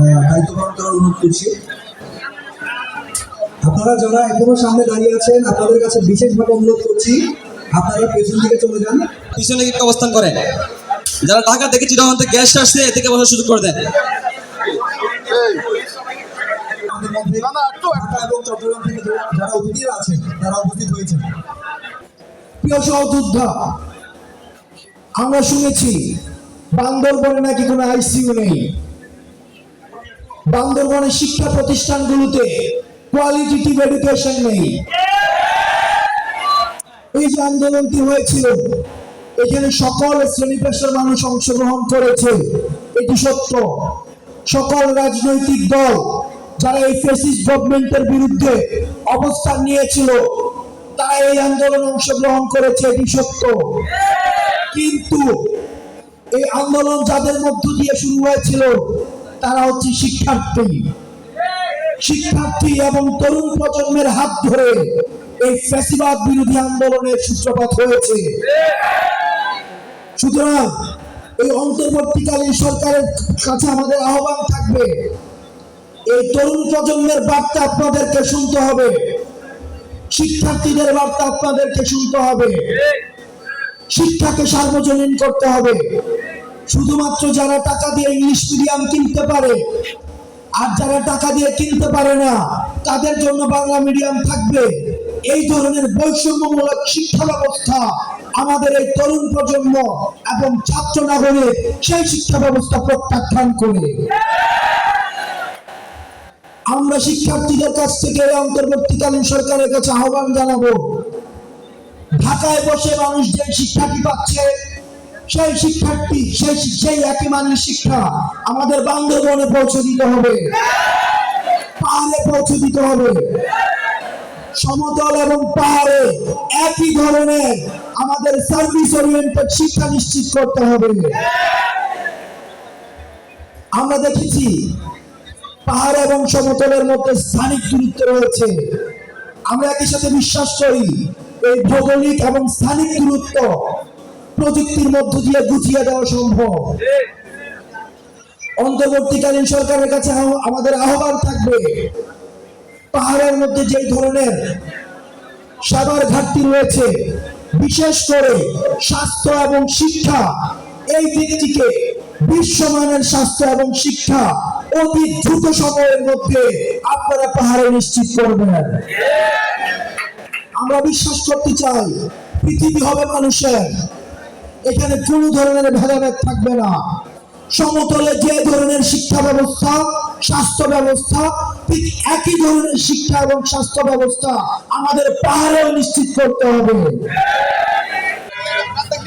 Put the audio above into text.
আহ, দায়িত্ব পালন করার অনুরোধ করছি। আপনারা যারা এখনও সামনে দাঁড়িয়ে আছেন আপনাদের কাছে বিশেষভাবে অনুরোধ করছি আপনারা পেছন দিকে চলে যান। পিছনে একটু অবস্থান করেন। যারা ঢাকা থেকে চিটাগং থেকে গ্যাস আসছে এ থেকে বসার সুযোগ করে দেন। আমাদের মধ্যে ঢাকা এবং চট্টগ্রাম থেকে যারা- যারা অতিথিরা আছেন তারা উপস্থিত হয়েছেন। প্রিয় সহযোদ্ধা আমরা শুনেছি বান্দরবনে নাকি কোনো আইসিইউ নেই। বান্দরবনের শিক্ষা প্রতিষ্ঠানগুলোতে কোয়ালিটিটিভ এডুকেশন নেই। এই যে আন্দোলনটি হয়েছিল, এখানে সকল শ্রেণি পেশার মানুষ অংশগ্রহণ করেছে, এটি সত্য। সকল রাজনৈতিক দল যারা এই ফেসিস্ট গভর্নমেন্টের বিরুদ্ধে অবস্থান নিয়েছিল, তারা এই আন্দোলনে অংশগ্রহণ করেছে, এটি সত্য। কিন্তু এই আন্দোলন যাদের মধ্য দিয়ে শুরু হয়েছিল তারা হচ্ছে শিক্ষার্থী। শিক্ষার্থী এবং তরুণ প্রজন্মের হাত ধরে এই ফ্যাসিবাদ বিরোধী আন্দোলনের সূত্রপাত হয়েছে। সুতরাং এই অন্তর্বর্তীকালীন সরকারের কাছে আমাদের আহ্বান থাকবে, এই তরুণ প্রজন্মের বার্তা আপনাদেরকে শুনতে হবে। শিক্ষার্থীদের বার্তা আপনাদেরকে শুনতে হবে। শিক্ষাকে সার্বজনীন করতে হবে। শুধুমাত্র যারা টাকা দিয়ে ইংলিশ মিডিয়াম কিনতে পারে, আর যারা টাকা দিয়ে কিনতে পারে না, তাদের জন্য বাংলা মিডিয়াম থাকবে। এই ধরনের বৈষম্যমূলক শিক্ষা ব্যবস্থা আমাদের এই তরুণ প্রজন্ম এবং ছাত্র নাগরিক সেই শিক্ষা ব্যবস্থা প্রত্যাখ্যান করে। আমরা শিক্ষার্থীদের কাছ থেকে অন্তর্বর্তীকালীন সরকারের কাছে আহ্বান জানাব, ঢাকায় বসে মানুষ যে শিক্ষাটি পাচ্ছে? সেই শিক্ষার্থী, সেই সেই একই মানের শিক্ষা আমাদের বান্দরবনে পৌঁছে দিতে হবে। পাহাড়ে পৌঁছে দিতে হবে। সমতল এবং পাহাড়ে একই ধরনের আমাদের সার্ভিস ওরিয়েন্টেড শিক্ষা নিশ্চিত করতে হবে। আমরা দেখেছি পাহাড় এবং সমতলের মধ্যে স্থানিক দূরত্ব রয়েছে। আমরা একই সাথে বিশ্বাস করি, এই ভৌগোলিক এবং স্থানিক দূরত্ব প্রযুক্তির মধ্য দিয়ে গুছিয়ে দেওয়া সম্ভব। অন্তর্বর্তীকালীন সরকারের কাছে আমাদের আহ্বান থাকবে, পাহাড়ের মধ্যে যেই ধরনের সেবার ঘাটতি রয়েছে, বিশেষ করে স্বাস্থ্য এবং শিক্ষা, এই দিকটিকে বিশ্বমানের স্বাস্থ্য এবং শিক্ষা অতি দ্রুত সময়ের মধ্যে আপনারা পাহাড়ে নিশ্চিত করবেন। আমরা বিশ্বাস করতে চাই, পৃথিবী হবে মানুষের। এখানে কোনো ধরনের ভেদাভেদ থাকবে না। সমতলে যে ধরনের শিক্ষা ব্যবস্থা, স্বাস্থ্য ব্যবস্থা, ঠিক একই ধরনের শিক্ষা এবং স্বাস্থ্য ব্যবস্থা আমাদের পাহাড়েও নিশ্চিত করতে হবে। আচ্ছা